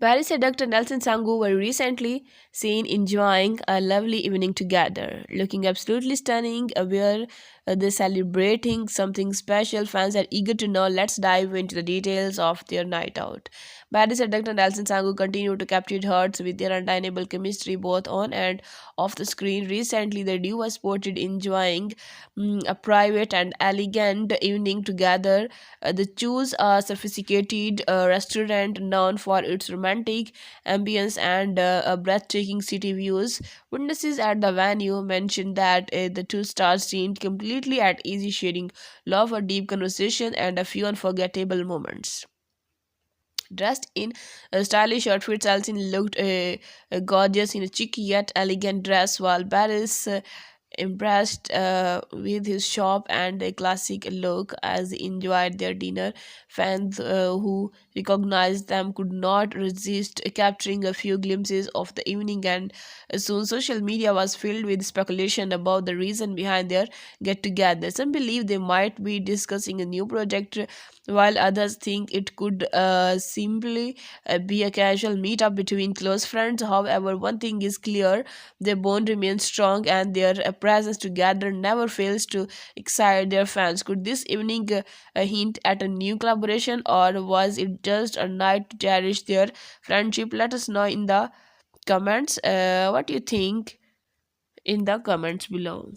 Paris Dr. Nelson Sangu were recently seen enjoying a lovely evening together, looking absolutely stunning. Where uh, they celebrating something special? Fans are eager to know. Let's dive into the details of their night out. Paris and Dr. Nelson Sangu continue to capture hearts with their undeniable chemistry both on and off the screen. Recently, the duo was spotted enjoying mm, a private and elegant evening together. Uh, they choose a sophisticated uh, restaurant known for its romantic ambience and uh, uh, breathtaking city views. Witnesses at the venue mentioned that uh, the two stars seemed completely at ease, sharing love, a deep conversation, and a few unforgettable moments. Dressed in a stylish outfits, Elsin looked uh, uh, gorgeous in a chic yet elegant dress, while Paris uh, impressed uh, with his shop and a classic look as they enjoyed their dinner. Fans uh, who recognized them could not resist capturing a few glimpses of the evening, and soon social media was filled with speculation about the reason behind their get together. Some believe they might be discussing a new project, while others think it could uh, simply uh, be a casual meetup between close friends. However, one thing is clear their bond remains strong, and their presence together never fails to excite their fans. Could this evening uh, hint at a new collaboration, or was it just a night to cherish their friendship? Let us know in the comments uh, what you think in the comments below.